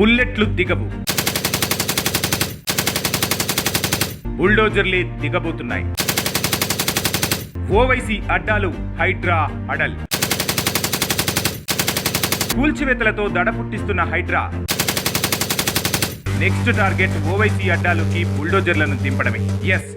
బుల్లెట్లు దిగవు. బుల్డోజర్లే దిగబోతున్నాయి. ఓవైసీ అడ్డాలు హైడ్రా అడల్. కూల్చివేతలతో దడ పుట్టిస్తున్న హైడ్రా. నెక్స్ట్ టార్గెట్ ఓవైసీ అడ్డాలుకి బుల్డోజర్లను దింపడమే. ఎస్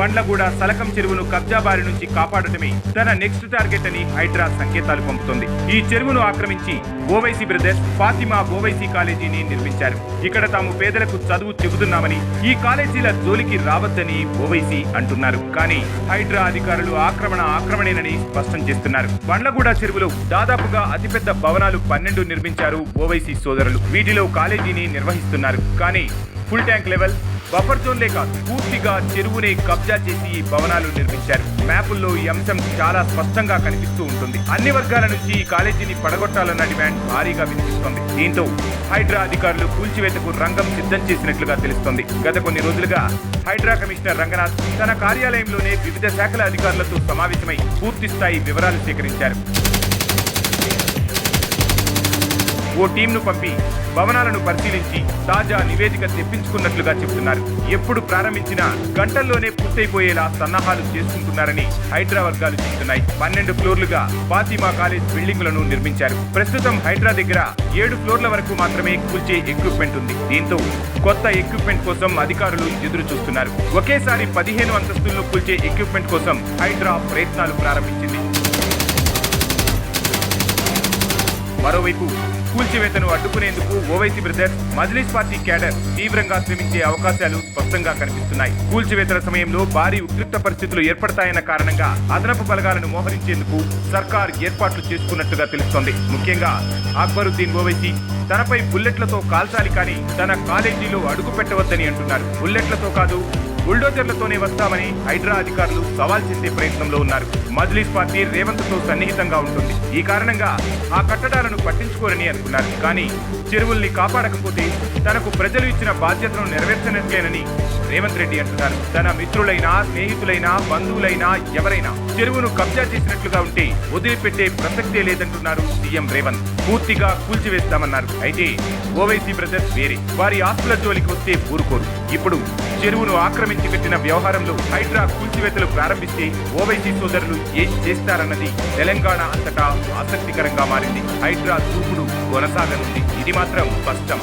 బండ్లగూడ సలకం చెరువును కబ్జా బారి నుంచి కాపాడటమే తన నెక్స్ట్ టార్గెట్ అని హైడ్రా సంకేతాలు పంపుతోంది. ఈ చెరువును ఆక్రమించి ఓవైసీ బ్రదర్స్ ఫాతిమా ఓవైసీ కాలేజీని నిర్మించారు. ఇక్కడ తాము పేదలకు చదువు చెబుతున్నామని ఈ కాలేజీల జోలికి రావద్దని ఓవైసీ అంటున్నారు. కానీ హైడ్రా అధికారులు ఆక్రమణ ఆక్రమణేనని స్పష్టం చేస్తున్నారు. బండ్లగూడ చెరువులో దాదాపుగా అతిపెద్ద భవనాలు పన్నెండు నిర్మించారు ఓవైసీ సోదరులు. వీటిలో కాలేజీని నిర్వహిస్తున్నారు. కానీ ఫుల్ ట్యాంక్ లెవెల్ బఫర్ జోన్లే కాదు పూర్తిగా చెరువునే కబ్జా చేసి ఈ భవనాలు నిర్మించారు. మ్యాపుల్లో ఈ అంశం చాలా స్పష్టంగా కనిపిస్తూ ఉంటుంది. అన్ని వర్గాల నుంచి ఈ కాలేజీని పడగొట్టాలన్న డిమాండ్ భారీగా వినిపిస్తోంది. దీంతో హైడ్రా అధికారులు కూల్చివేతకు రంగం సిద్ధం చేసినట్లుగా తెలుస్తోంది. గత కొన్ని రోజులుగా హైడ్రా కమిషనర్ రంగనాథ్ తన కార్యాలయంలోనే వివిధ శాఖల అధికారులతో సమావేశమై పూర్తి స్థాయి వివరాలు సేకరించారు. ఓ టీంను పంపి భవనాలను పరిశీలించి తాజా నివేదిక తెప్పించుకున్నట్లుగా చెబుతున్నారు. ఎప్పుడు ప్రారంభించినా గంటల్లోనే పూర్తయిపోయేలా సన్నాహాలు చేసుకుంటున్నారని హైడ్రా వర్గాలు చెబుతున్నాయి. పన్నెండు ఫ్లోర్లుగా ఫాతిమా కాలేజ్ బిల్డింగులను నిర్మించారు. ప్రస్తుతం హైడ్రా దగ్గర ఏడు ఫ్లోర్ల వరకు మాత్రమే కూల్చే ఎక్విప్మెంట్ ఉంది. దీంతో కొత్త ఎక్విప్మెంట్ కోసం అధికారులు ఎదురు చూస్తున్నారు ఒకేసారి పదిహేను అంతస్తులను కూల్చే ఎక్విప్మెంట్ కోసం హైడ్రా ప్రయత్నాలు ప్రారంభించింది. మరోవైపు కూల్చివేతను అడ్డుకునేందుకు Owaisi brothers Majlis party cadre తీవ్రంగా శ్రమించే అవకాశాలు స్పష్టంగా కనిపిస్తున్నాయి. కూల్చివేతల సమయంలో భారీ ఉద్రిక్త పరిస్థితులు ఏర్పడతాయన్న కారణంగా అదనపు బలగాలను మోహరించేందుకు సర్కార్ ఏర్పాట్లు చేసుకున్నట్టుగా తెలుస్తోంది. ముఖ్యంగా అక్బరుద్దీన్ ఓవైసీ తనపై బుల్లెట్లతో కాల్చాలి కానీ తన కాలేజీలో అడుగు పెట్టవద్దని అంటున్నారు. బుల్లెట్లతో కాదు బుల్డోజర్లతోనే వస్తామని హైడ్రా అధికారులు సవాల్ చేసే ప్రయత్నంలో ఉన్నారు. మజ్లీస్ పార్టీ రేవంత్తో సన్నిహితంగా ఉంటుంది. ఈ కారణంగా ఆ కట్టడాలను పట్టించుకోరని అనుకున్నారు. కానీ చెరువుల్ని కాపాడకపోతే తనకు ప్రజలు ఇచ్చిన బాధ్యతను నెరవేర్చనట్లేనని రేవంత్ రెడ్డి అంటున్నారు. తన మిత్రులైనా స్నేహితులైనా బంధువులైనా ఎవరైనా చెరువును కబ్జా చేసినట్లుగా ఉంటే వదిలిపెట్టే ప్రసక్తే లేదంటున్నారు సీఎం రేవంత్. పూర్తిగా కూల్చివేస్తామన్నారు. అయితే ఓవైసీ బ్రదర్స్ వేరే. వారి ఆస్తుల జోలికి వస్తే ఊరుకోరు. ఇప్పుడు చెరువును ఆక్రమించి పెట్టిన వ్యవహారంలో హైడ్రా కూల్చివేతలు ప్రారంభిస్తే ఓవైసీ సోదరులు ఏం చేస్తారన్నది తెలంగాణ అంతటా ఆసక్తికరంగా మారింది. హైడ్రా చూపుడు కొనసాగనుంది. ఇది మాత్రం స్పష్టం.